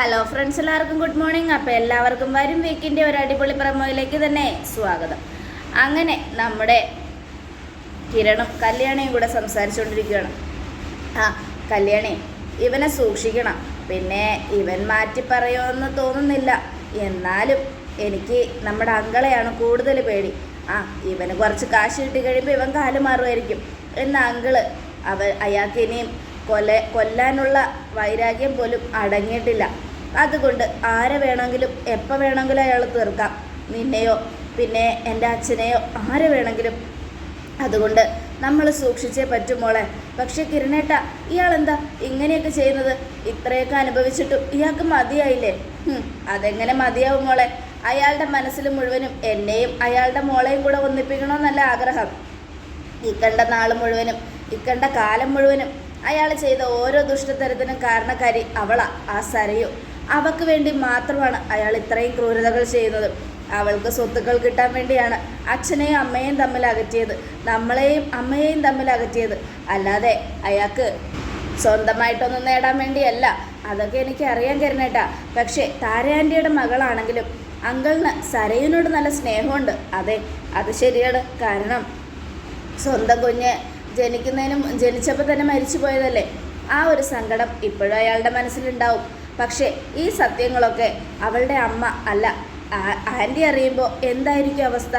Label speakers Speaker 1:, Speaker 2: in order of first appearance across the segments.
Speaker 1: Hello friends എല്ലാവർക്കും good morning അപ്പോൾ എല്ലാവർക്കും വരും വീക്കിന്റെ ഒരു അടിപൊളി പ്രമോയിലേക്ക് തന്നെ സ്വാഗതം. അങ്ങനെ നമ്മുടെ കിരണും കല്യാണിയും കൂടെ സംസാരിച്ചുകൊണ്ടിരിക്കുകയാണ്. ആ കല്യാണി ഇവനെ സൂക്ഷിക്കണം. പിന്നെ ഇവൻ മാറ്റി പറയുമെന്ന് തോന്നുന്നില്ല. എന്നാലും എനിക്ക് നമ്മുടെ അങ്കളെയാണ് കൂടുതൽ പേടി. ആ ഇവന് കുറച്ച് കാശ് കിട്ടി കഴിയുമ്പോൾ ഇവൻ കാൽ മാറുമായിരിക്കും. എന്ന അങ്കിൾ അവ അയാൾക്ക് ഇനിയും കൊല കൊല്ലാനുള്ള വൈരാഗ്യം പോലും അടങ്ങിയിട്ടില്ല. അതുകൊണ്ട് ആരെ വേണമെങ്കിലും എപ്പോൾ വേണമെങ്കിലും അയാൾ തീർക്കാം. നിന്നെയോ പിന്നെ എന്റെ അച്ഛനെയോ ആരെ വേണമെങ്കിലും. അതുകൊണ്ട് നമ്മൾ സൂക്ഷിച്ചേ പറ്റും മോളെ. പക്ഷെ കിരണേട്ട ഇയാളെന്താ ഇങ്ങനെയൊക്കെ ചെയ്യുന്നത്? ഇത്രയൊക്കെ അനുഭവിച്ചിട്ടും ഇയാൾക്ക് മതിയായില്ലേ? അതെങ്ങനെ മതിയാവും മോളെ? അയാളുടെ മനസ്സിൽ മുഴുവനും എന്നെയും അയാളുടെ മോളെയും കൂടെ ഒന്നിപ്പിക്കണമെന്നല്ല ആഗ്രഹം. ഇക്കണ്ട നാൾ മുഴുവനും ഇക്കണ്ട കാലം മുഴുവനും അയാൾ ചെയ്ത ഓരോ ദുഷ്ടതരത്തിനും കാരണക്കാരി അവളാ ആ സരയു. അവക്ക് വേണ്ടി മാത്രമാണ് അയാൾ ഇത്രയും ക്രൂരതകൾ ചെയ്യുന്നത്. അവൾക്ക് സ്വത്തുക്കൾ കിട്ടാൻ വേണ്ടിയാണ് അച്ഛനെയും അമ്മയെയും തമ്മിൽ അകറ്റിയത് നമ്മളെയും അമ്മയെയും തമ്മിൽ അകറ്റിയത്. അല്ലാതെ അയാൾക്ക് സ്വന്തമായിട്ടൊന്നും നേടാൻ വേണ്ടിയല്ല. അതൊക്കെ എനിക്ക് അറിയാൻ കരുന്നേട്ടാ പക്ഷേ താരയാന്റിയുടെ മകളാണെങ്കിലും അങ്കിളിന് സരയുനോട് നല്ല സ്നേഹമുണ്ട്. അതെ അത് ശരിയാണ്. കാരണം സ്വന്തം കുഞ്ഞ് ജനിക്കുന്നതിനും ജനിച്ചപ്പോൾ തന്നെ മരിച്ചു പോയതല്ലേ ആ ഒരു സങ്കടം ഇപ്പോഴും അയാളുടെ മനസ്സിലുണ്ടാവും. പക്ഷേ ഈ സത്യങ്ങളൊക്കെ അവളുടെ അമ്മ അല്ല ആന്റി അറിയുമ്പോൾ എന്തായിരിക്കും അവസ്ഥ?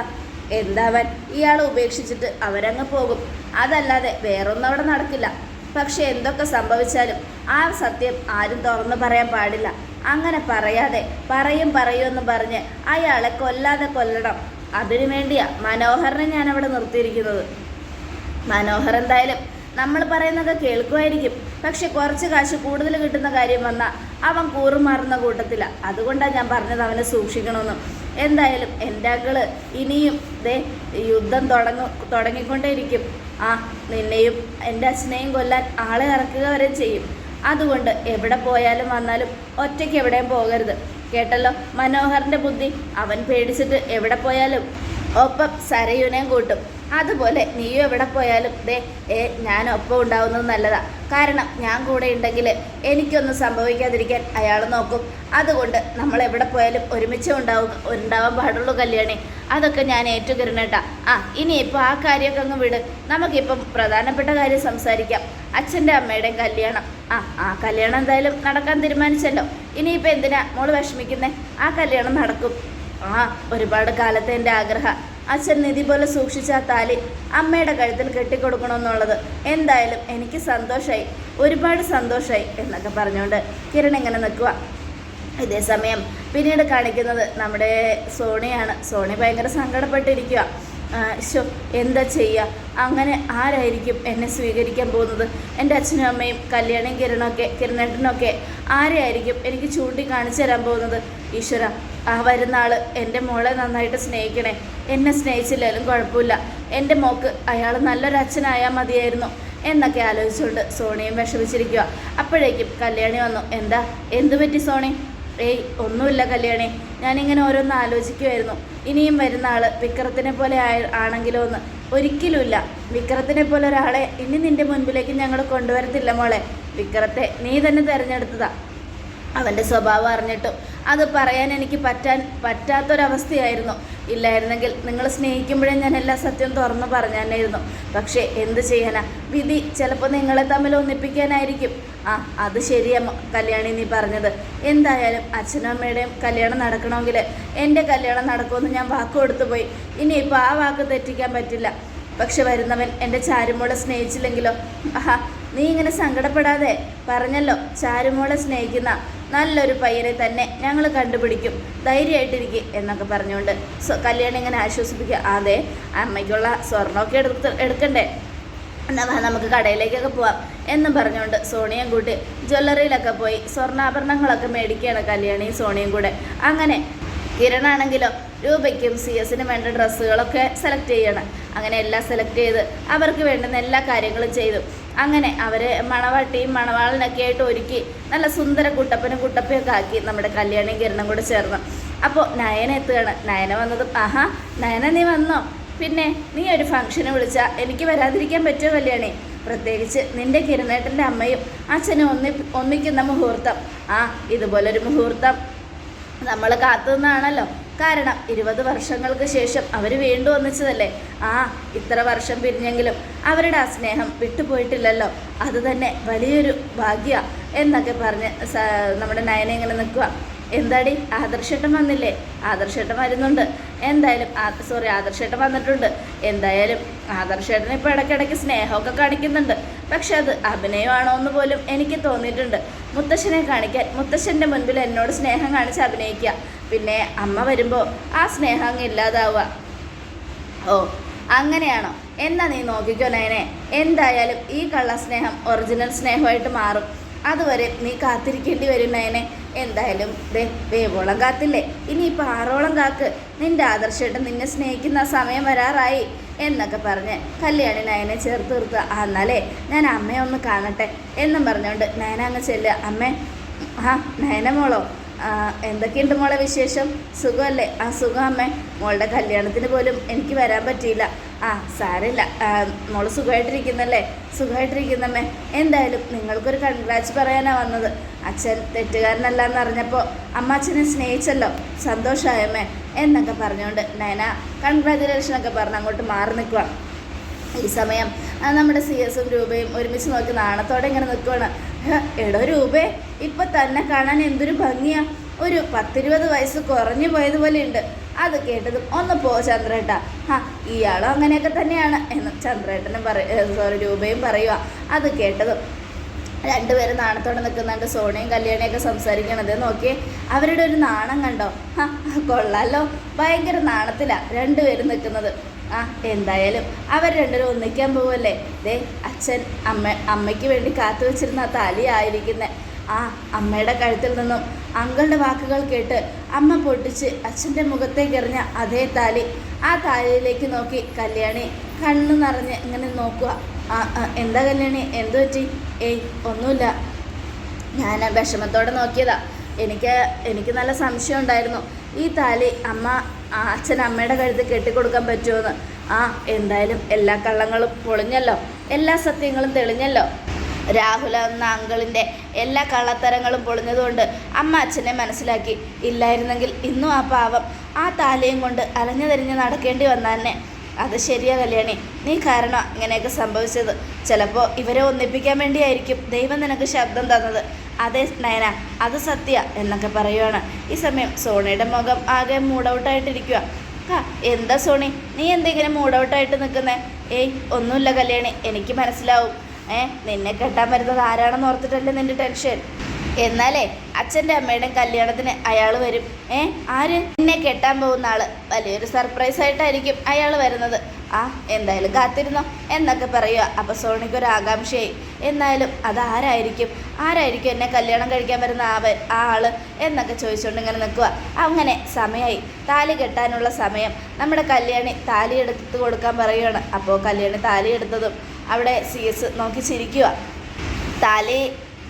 Speaker 1: എന്താവൻ ഇയാളെ ഉപേക്ഷിച്ചിട്ട് അവരങ്ങ് പോകും. അതല്ലാതെ വേറൊന്നും അവിടെ നടക്കില്ല. പക്ഷെ എന്തൊക്കെ സംഭവിച്ചാലും ആ സത്യം ആരും തുറന്നു പറയാൻ പാടില്ല. അങ്ങനെ പറയാതെ പറയും പറയൂ എന്ന് പറഞ്ഞ് അയാളെ കൊല്ലാതെ കൊല്ലണം. അതിനു വേണ്ടിയാ മനോഹരനെ ഞാൻ അവിടെ നിർത്തിയിരിക്കുന്നത്. മനോഹർ എന്തായാലും നമ്മൾ പറയുന്നതൊക്കെ കേൾക്കുമായിരിക്കും. പക്ഷെ കുറച്ച് കാശ് കൂടുതൽ കിട്ടുന്ന കാര്യം വന്നാൽ അവൻ കൂറുമാറുന്ന കൂട്ടത്തിലാണ് അതുകൊണ്ടാണ് ഞാൻ പറഞ്ഞത് അവനെ സൂക്ഷിക്കണമെന്ന്. എന്തായാലും എന്റെ അകൾ ഇനിയും ദേ യുദ്ധം തുടങ്ങ തുടങ്ങിക്കൊണ്ടേയിരിക്കും. ആ നിന്നെയും എന്റെ അച്ഛനെയും കൊല്ലാൻ ആളെ ഇറക്കുക വരെ ചെയ്യും. അതുകൊണ്ട് എവിടെ പോയാലും വന്നാലും ഒറ്റയ്ക്ക് എവിടെയും പോകരുത്. കേട്ടല്ലോ? മനോഹറിന്റെ ബുദ്ധി. അവൻ പേടിച്ചിട്ട് എവിടെ പോയാലും ഒപ്പം സരയുനെയും കൂട്ടും. അതുപോലെ നീയും എവിടെ പോയാലും ദേ ഏ ഞാൻ ഒപ്പം ഉണ്ടാവുന്നത് നല്ലതാ. കാരണം ഞാൻ കൂടെ ഉണ്ടെങ്കിൽ എനിക്കൊന്നും സംഭവിക്കാതിരിക്കാൻ അയാൾ നോക്കും. അതുകൊണ്ട് നമ്മൾ എവിടെ പോയാലും ഒരുമിച്ച് ഉണ്ടാവും ഉണ്ടാവാൻ പാടുള്ളൂ കല്യാണി. അതൊക്കെ ഞാൻ ഏറ്റുകരണേട്ടാ ആ ഇനിയിപ്പോൾ ആ കാര്യമൊക്കെ അങ്ങ് വിട്. നമുക്കിപ്പം പ്രധാനപ്പെട്ട കാര്യം സംസാരിക്കാം. അച്ഛന്റെ അമ്മയുടെയും കല്യാണം. ആ ആ കല്യാണം എന്തായാലും നടക്കാൻ തീരുമാനിച്ചല്ലോ. ഇനിയിപ്പോൾ എന്തിനാ മോൾ വിഷമിക്കുന്നേ? ആ കല്യാണം നടക്കും. ആ ഒരുപാട് കാലത്തെ എന്റെ ആഗ്രഹം. അച്ഛൻ നിധി പോലെ സൂക്ഷിച്ച ആ താലി അമ്മയുടെ കഴുത്തിൽ കെട്ടിക്കൊടുക്കണമെന്നുള്ളത് എന്തായാലും എനിക്ക് സന്തോഷമായി ഒരുപാട് സന്തോഷമായി എന്നൊക്കെ പറഞ്ഞുകൊണ്ട് കിരൺ ഇങ്ങനെ നിൽക്കുക ഇതേ സമയം പിന്നീട് കാണിക്കുന്നത് നമ്മുടെ സോണിയാണ്. സോണി ഭയങ്കര സങ്കടപ്പെട്ടിരിക്കുക ശോ എന്താ ചെയ്യുക അങ്ങനെ ആരായിരിക്കും എന്നെ സ്വീകരിക്കാൻ പോകുന്നത്? എന്റെ അച്ഛനും അമ്മയും കല്യാണിയും കിരണൊക്കെ കിരണേട്ടനൊക്കെ ആരെയായിരിക്കും എനിക്ക് ചൂണ്ടി കാണിച്ചു തരാൻ പോകുന്നത്? ഈശ്വര ആ വരുന്ന ആൾ എന്റെ മോളെ നന്നായിട്ട് സ്നേഹിക്കണേ. എന്നെ സ്നേഹിച്ചില്ലാലും കുഴപ്പമില്ല. എന്റെ മോക്ക് അയാൾ നല്ലൊരു അച്ഛനായാൽ മതിയായിരുന്നു എന്നൊക്കെ ആലോചിച്ചുകൊണ്ട് സോണിയും വിഷമിച്ചിരിക്കുക അപ്പോഴേക്കും കല്യാണി വന്നു. എന്താ? എന്തു പറ്റി സോണി? ഏയ് ഒന്നുമില്ല കല്യാണി. ഞാനിങ്ങനെ ഓരോന്ന് ആലോചിക്കുമായിരുന്നു ഇനിയും വരുന്ന ആൾ വിക്രത്തിനെ പോലെ ആണെങ്കിലോ എന്ന്. ഒരിക്കലുമില്ല. വിക്രത്തിനെ പോലെ ഒരാളെ ഇനി നിന്റെ മുൻപിലേക്ക് ഞങ്ങൾ കൊണ്ടുവരത്തില്ല മോളെ. വിക്രത്തെ നീ തന്നെ തിരഞ്ഞെടുത്തതാ. അവന്റെ സ്വഭാവം അറിഞ്ഞിട്ടും. അത് പറയാൻ എനിക്ക് പറ്റാൻ പറ്റാത്തൊരവസ്ഥയായിരുന്നു. ഇല്ലായിരുന്നെങ്കിൽ നിങ്ങൾ സ്നേഹിക്കുമ്പോഴേ ഞാൻ എല്ലാ സത്യം തുറന്നു പറഞ്ഞാനായിരുന്നു. പക്ഷേ എന്ത് ചെയ്യാനാ? വിധി ചിലപ്പോൾ നിങ്ങളെ തമ്മിൽ ഒന്നിപ്പിക്കാനായിരിക്കും. ആ അത് ശരിയമ്മ കല്യാണി നീ പറഞ്ഞത്. എന്തായാലും അച്ഛനും അമ്മയുടെയും കല്യാണം നടക്കണമെങ്കിൽ എന്റെ കല്യാണം നടക്കുമെന്ന് ഞാൻ വാക്ക് കൊടുത്തു പോയി. ഇനിയിപ്പോൾ ആ വാക്ക് തെറ്റിക്കാൻ പറ്റില്ല. പക്ഷെ വരുന്നവൻ എന്റെ ചാരുമോളെ സ്നേഹിച്ചില്ലെങ്കിലോ? ആഹാ നീ ഇങ്ങനെ സങ്കടപ്പെടാതെ പറഞ്ഞല്ലോ ചാരുമോളെ സ്നേഹിക്കുന്ന നല്ലൊരു പയ്യനെ തന്നെ ഞങ്ങൾ കണ്ടുപിടിക്കും. ധൈര്യമായിട്ടിരിക്കും എന്നൊക്കെ പറഞ്ഞുകൊണ്ട് കല്യാണി ഇങ്ങനെ ആശ്വസിപ്പിക്കുക. അതെ അമ്മയ്ക്കുള്ള സ്വർണമൊക്കെ എടുത്ത് എടുക്കണ്ടേ? എന്നാ വാ നമുക്ക് കടയിലേക്കൊക്കെ പോവാം എന്ന് പറഞ്ഞുകൊണ്ട് സോണിയും കൂട്ടി ജ്വല്ലറിയിലൊക്കെ പോയി സ്വർണാഭരണങ്ങളൊക്കെ മേടിക്കുകയാണ് കല്യാണിയും സോണിയും കൂടെ. അങ്ങനെ കിരണാണെങ്കിലോ രൂപയ്ക്കും സി എസിനും വേണ്ട ഡ്രസ്സുകളൊക്കെ സെലക്ട് ചെയ്യണം. അങ്ങനെ എല്ലാം സെലക്ട് ചെയ്ത് അവർക്ക് വേണ്ടുന്ന എല്ലാ കാര്യങ്ങളും ചെയ്തു. അങ്ങനെ അവർ മണവാട്ടിയും മണവാളനൊക്കെ ആയിട്ട് ഒരുക്കി നല്ല സുന്ദര കുട്ടപ്പനും കുട്ടപ്പയൊക്കെ ആക്കി നമ്മുടെ കല്യാണിയും കിരണം കൂടെ ചേർന്നു. അപ്പോൾ നയന എത്തുകയാണ്. നയന വന്നത് ആഹാ നയന നീ വന്നോ? പിന്നെ നീ ഒരു ഫംഗ്ഷന് വിളിച്ചാൽ എനിക്ക് വരാതിരിക്കാൻ പറ്റുമോ കല്യാണി? പ്രത്യേകിച്ച് നിന്റെ കിരണേട്ടന്റെ അമ്മയും അച്ഛനും ഒന്നി ഒന്നിക്കുന്ന മുഹൂർത്തം. ആ ഇതുപോലൊരു മുഹൂർത്തം. നമ്മൾ കാത്തുനിന്നാണല്ലോ. കാരണം ഇരുപത് വർഷങ്ങൾക്ക് ശേഷം അവർ വീണ്ടും ഒന്നിച്ചതല്ലേ? ആ ഇത്ര വർഷം പിരിഞ്ഞെങ്കിലും അവരുടെ ആ സ്നേഹം വിട്ടുപോയിട്ടില്ലല്ലോ. അത് തന്നെ വലിയൊരു ഭാഗ്യ എന്നൊക്കെ പറഞ്ഞ് നമ്മുടെ നയന ഇങ്ങനെ നിൽക്കുക എന്താടി? ആദർശട്ടം വന്നില്ലേ? ആദർശട്ടം വരുന്നുണ്ട്. എന്തായാലും സോറി ആദർശട്ടം വന്നിട്ടുണ്ട്. എന്തായാലും ആദർശേട്ടൻ ഇപ്പോൾ ഇടയ്ക്കിടയ്ക്ക് സ്നേഹമൊക്കെ കാണിക്കുന്നുണ്ട്. പക്ഷെ അത് അഭിനയമാണോ എന്ന് പോലും എനിക്ക് തോന്നിയിട്ടുണ്ട്. മുത്തശ്ശനെ കാണിക്കാൻ മുത്തശ്ശന്റെ മുൻപിൽ എന്നോട് സ്നേഹം കാണിച്ച് അഭിനയിക്കുക. പിന്നെ അമ്മ വരുമ്പോൾ ആ സ്നേഹം അങ്ങ് ഇല്ലാതാവുക. ഓ അങ്ങനെയാണോ? എന്നാ നീ നോക്കിക്കോ നയനെ. എന്തായാലും ഈ കള്ള സ്നേഹം ഒറിജിനൽ സ്നേഹമായിട്ട് മാറും. അതുവരെ നീ കാത്തിരിക്കേണ്ടി വരും നയനെ. എന്തായാലും ദേ വേവോളം കാത്തില്ലേ? ഇനിയിപ്പോൾ ആറോളം കാക്ക്. നിന്റെ ആദർശമായിട്ട് നിന്നെ സ്നേഹിക്കുന്ന സമയം വരാറായി എന്നൊക്കെ പറഞ്ഞ് കല്യാണി നയനെ ചേർത്ത് നിർത്തുക. എന്നാലേ ഞാൻ അമ്മയെ ഒന്ന് കാണട്ടെ എന്നും പറഞ്ഞുകൊണ്ട് നയന അങ്ങ് ചെല്ലുക. അമ്മേ ആ നയന മോളോ ആ, എന്തൊക്കെയുണ്ട് മോളെ വിശേഷം? സുഖമല്ലേ? ആ സുഖം അമ്മേ. മോളുടെ കല്യാണത്തിന് പോലും എനിക്ക് വരാൻ പറ്റിയില്ല. ആ സാരമില്ല. മോൾ സുഖമായിട്ടിരിക്കുന്നല്ലേ? സുഖമായിട്ടിരിക്കുന്നമ്മേ. എന്തായാലും നിങ്ങൾക്കൊരു കൺഗ്രാറ്റ്സ് പറയാനാണ് വന്നത്. അച്ഛൻ തെറ്റുകാരനല്ല എന്ന് അറിഞ്ഞപ്പോൾ അമ്മ അച്ഛനെ സ്നേഹിച്ചല്ലോ. സന്തോഷമായമ്മേ എന്നൊക്കെ പറഞ്ഞുകൊണ്ട് നയന കൺഗ്രാജുലേഷനൊക്കെ പറഞ്ഞ് അങ്ങോട്ട് മാറി നിൽക്കുക ഈ സമയം. നമ്മുടെ സി എസും രൂപയും ഒരുമിച്ച് നോക്കി നാണത്തോടെ ഇങ്ങനെ നിൽക്കുവാണ് എടോ രൂപേ ഇപ്പൊ തന്നെ കാണാൻ എന്തൊരു ഭംഗിയാ. ഒരു പത്തിരുപത് വയസ്സ് കുറഞ്ഞു പോയതുപോലെ ഉണ്ട്. അത് കേട്ടതും ഒന്ന് പോ ചന്ദ്രേട്ട. ആ ഇയാളും അങ്ങനെയൊക്കെ തന്നെയാണ് എന്ന് ചന്ദ്രേട്ടനും പറയും സോറി രൂപയും പറയുക അത് കേട്ടതും രണ്ടുപേരും നാണത്തോടെ നിൽക്കുന്നുണ്ട് സോണിയും കല്യാണിയൊക്കെ സംസാരിക്കണത് നോക്കിയേ. അവരുടെ ഒരു നാണം കണ്ടോ? കൊള്ളാലോ. ഭയങ്കര നാണത്തിലാണ് രണ്ടുപേരും നിൽക്കുന്നത് ആ എന്തായാലും അവർ രണ്ടുപേരും ഒന്നിക്കാൻ പോവല്ലേ? ദേ അച്ഛൻ അമ്മ അമ്മയ്ക്ക് വേണ്ടി കാത്തു വെച്ചിരുന്ന ആ താലി ആയിരിക്കുന്നത് ആ അമ്മയുടെ കഴുത്തിൽ നിന്നും അങ്കളുടെ വാക്കുകൾ കേട്ട് അമ്മ പൊട്ടിച്ച് അച്ഛന്റെ മുഖത്തേക്ക് എറിഞ്ഞ അതേ താലി ആ താലിയിലേക്ക് നോക്കി കല്യാണി കണ്ണു നിറഞ്ഞ് ഇങ്ങനെ നോക്കുക. എന്താ കല്യാണി എന്തു പറ്റി? ഏയ് ഒന്നുമില്ല. ഞാൻ വിഷമത്തോടെ നോക്കിയതാ. എനിക്ക് എനിക്ക് നല്ല സംശയം ഉണ്ടായിരുന്നു. ഈ താലി അമ്മ ആ അച്ഛൻ അമ്മയുടെ കഴുത്ത് കെട്ടിക്കൊടുക്കാൻ പറ്റുമെന്ന്? ആ എന്തായാലും എല്ലാ കള്ളങ്ങളും പൊളിഞ്ഞല്ലോ. എല്ലാ സത്യങ്ങളും തെളിഞ്ഞല്ലോ. രാഹുൽ എന്ന അങ്കിളിന്റെ എല്ലാ കള്ളത്തരങ്ങളും പൊളിഞ്ഞതുകൊണ്ട് അമ്മ അച്ഛനെ മനസ്സിലാക്കി. ഇല്ലായിരുന്നെങ്കിൽ ഇന്നും ആ പാവം ആ താലയും കൊണ്ട് അലഞ്ഞു തിരിഞ്ഞ് നടക്കേണ്ടി വന്നാൽ അത് ശരിയാ കല്യാണി. നീ കാരണം ഇങ്ങനെയൊക്കെ സംഭവിച്ചത്. ചിലപ്പോൾ ഇവരെ ഒന്നിപ്പിക്കാൻ വേണ്ടിയായിരിക്കും. ദൈവം നിനക്ക് ശബ്ദം തന്നത്. അതെ നയന അത് സത്യ എന്നൊക്കെ പറയുവാണ്. ഈ സമയം സോണിയുടെ മുഖം ആകെ മൂഡൗട്ടായിട്ടിരിക്കുക ആ എന്താ സോണി? നീ എന്തെങ്കിലും മൂഡൗട്ടായിട്ട് നിൽക്കുന്നേ? ഏയ് ഒന്നുമില്ല കല്യാണി എനിക്ക് മനസ്സിലാവും. ഏ നിന്നെ കെട്ടാൻ വരുന്നത് ആരാണെന്ന് ഓർത്തിട്ടല്ലേ നിന്റെ ടെൻഷൻ? എന്നാലേ അച്ഛന്റെ അമ്മയുടെയും കല്യാണത്തിന് അയാൾ വരും. ഏ ആര്? നിന്നെ കെട്ടാൻ പോകുന്ന ആൾ വലിയൊരു സർപ്രൈസ് ആയിട്ടായിരിക്കും അയാൾ വരുന്നത്. ആ എന്തായാലും കാത്തിരുന്നോ എന്നൊക്കെ പറയുക. അപ്പോൾ സോണിക്ക് ഒരു ആകാംക്ഷയായി. എന്നാലും അതാരായിരിക്കും? ആരായിരിക്കും എന്നെ കല്യാണം കഴിക്കാൻ വരുന്ന ആവൻ ആ ആൾ എന്നൊക്കെ ചോദിച്ചുകൊണ്ട് ഇങ്ങനെ നിൽക്കുക അങ്ങനെ സമയമായി താലി കെട്ടാനുള്ള സമയം. നമ്മുടെ കല്യാണി താലി എടുത്ത് കൊടുക്കാൻ പറയുകയാണ് അപ്പോൾ കല്യാണി താലി എടുത്തതും അവിടെ സി എസ് നോക്കി ചിരിക്കുക താലി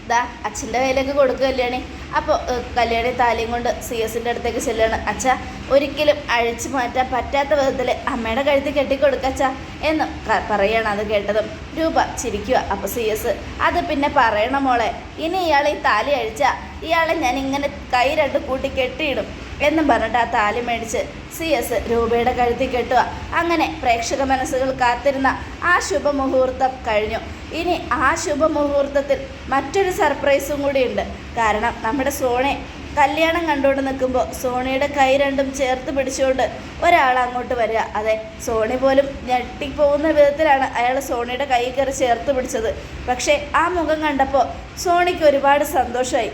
Speaker 1: ഇതാ അച്ഛന്റെ കയ്യിലേക്ക് കൊടുക്കുക കല്യാണി. അപ്പോൾ കല്യാണി താലിയും കൊണ്ട് സി എസിന്റെ അടുത്തേക്ക് ചെല്ലുകയാണ് അച്ഛ ഒരിക്കലും അഴിച്ചു മാറ്റാൻ പറ്റാത്ത വിധത്തിൽ അമ്മയുടെ കഴുത്തിൽ കെട്ടിക്കൊടുക്കച്ച എന്ന് പറയാണ് അത് കേട്ടതും രൂപ ചിരിക്കുക. അപ്പോൾ സി എസ് അത് പിന്നെ പറയണം മോളെ ഇനി ഇയാൾ ഈ താലി അഴിച്ച ഇയാളെ ഞാൻ ഇങ്ങനെ കൈ രണ്ട് കൂട്ടി കെട്ടിയിടും എന്നും പറഞ്ഞിട്ട് ആ താലി മേടിച്ച് സി എസ് രൂപയുടെ കഴുത്തിൽ കെട്ടുക. അങ്ങനെ പ്രേക്ഷക മനസ്സുകൾ കാത്തിരുന്ന ആ ശുഭമുഹൂർത്തം കഴിഞ്ഞു. ഇനി ആ ശുഭമുഹൂർത്തത്തിൽ മറ്റൊരു സർപ്രൈസും കൂടിയുണ്ട്. കാരണം നമ്മുടെ സോണെ കല്യാണം കണ്ടുകൊണ്ട് നിൽക്കുമ്പോൾ സോണിയുടെ കൈ രണ്ടും ചേർത്ത് പിടിച്ചുകൊണ്ട് ഒരാൾ അങ്ങോട്ട് വരിക. അതെ സോണി പോലും ഞെട്ടിപ്പോകുന്ന വിധത്തിലാണ് അയാൾ സോണിയുടെ കൈ കയറി ചേർത്ത് പിടിച്ചത്. പക്ഷേ ആ മുഖം കണ്ടപ്പോൾ സോണിക്ക് ഒരുപാട് സന്തോഷമായി.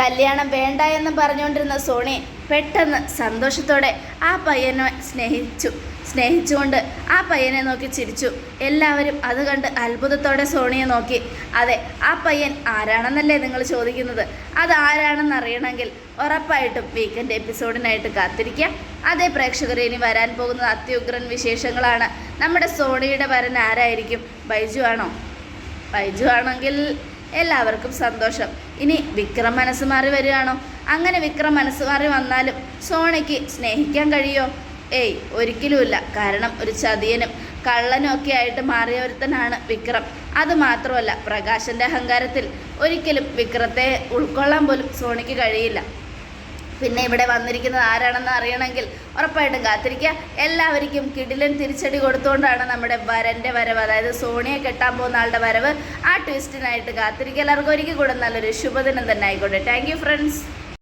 Speaker 1: കല്യാണം വേണ്ട എന്ന് പറഞ്ഞുകൊണ്ടിരുന്ന സോണി പെട്ടെന്ന് സന്തോഷത്തോടെ ആ പയ്യനെ സ്നേഹിച്ചു. സ്നേഹിച്ചുകൊണ്ട് ആ പയ്യനെ നോക്കി ചിരിച്ചു. എല്ലാവരും അത് കണ്ട് അത്ഭുതത്തോടെ സോണിയെ നോക്കി. അതെ ആ പയ്യൻ ആരാണെന്നല്ലേ നിങ്ങൾ ചോദിക്കുന്നത്? അത് ആരാണെന്ന് അറിയണമെങ്കിൽ ഉറപ്പായിട്ടും വീക്കെൻഡ് എപ്പിസോഡിനായിട്ട് കാത്തിരിക്കുക. അതേ പ്രേക്ഷകർ ഇനി വരാൻ പോകുന്ന അത്യുഗ്രൻ വിശേഷങ്ങളാണ്. നമ്മുടെ സോണിയുടെ വരൻ ആരായിരിക്കും? ബൈജു ആണോ? ബൈജു ആണെങ്കിൽ എല്ലാവർക്കും സന്തോഷം. ഇനി വിക്രം മനസ്സ് മാറി വരികയാണോ? അങ്ങനെ വിക്രം മനസ്സ് മാറി വന്നാലും സോണിക്ക് സ്നേഹിക്കാൻ കഴിയോ? ഏയ് ഒരിക്കലുമില്ല. കാരണം ഒരു ചതിയനും കള്ളനൊക്കെ ആയിട്ട് മാറിയവരുത്തനാണ് വിക്രം. അത് മാത്രമല്ല പ്രകാശന്റെ അഹങ്കാരത്തിൽ ഒരിക്കലും വിക്രത്തെ ഉൾക്കൊള്ളാൻ പോലും സോണിക്ക് കഴിയില്ല. പിന്നെ ഇവിടെ വന്നിരിക്കുന്നത് ആരാണെന്ന് അറിയണമെങ്കിൽ ഉറപ്പായിട്ടും കാത്തിരിക്കുക. എല്ലാവർക്കും കിടിലൻ തിരിച്ചടി കൊടുത്തുകൊണ്ടാണ് നമ്മുടെ വരന്റെ വരവ് അതായത് സോണിയെ കെട്ടാൻ പോകുന്ന ആളുടെ വരവ്. ആ ട്വിസ്റ്റിനായിട്ട് കാത്തിരിക്കുക. എല്ലാവർക്കും ഒരിക്കൽ കൂടെ നല്ലൊരു ശുഭദിനം തന്നെ ആയിക്കോട്ടെ. Thank friends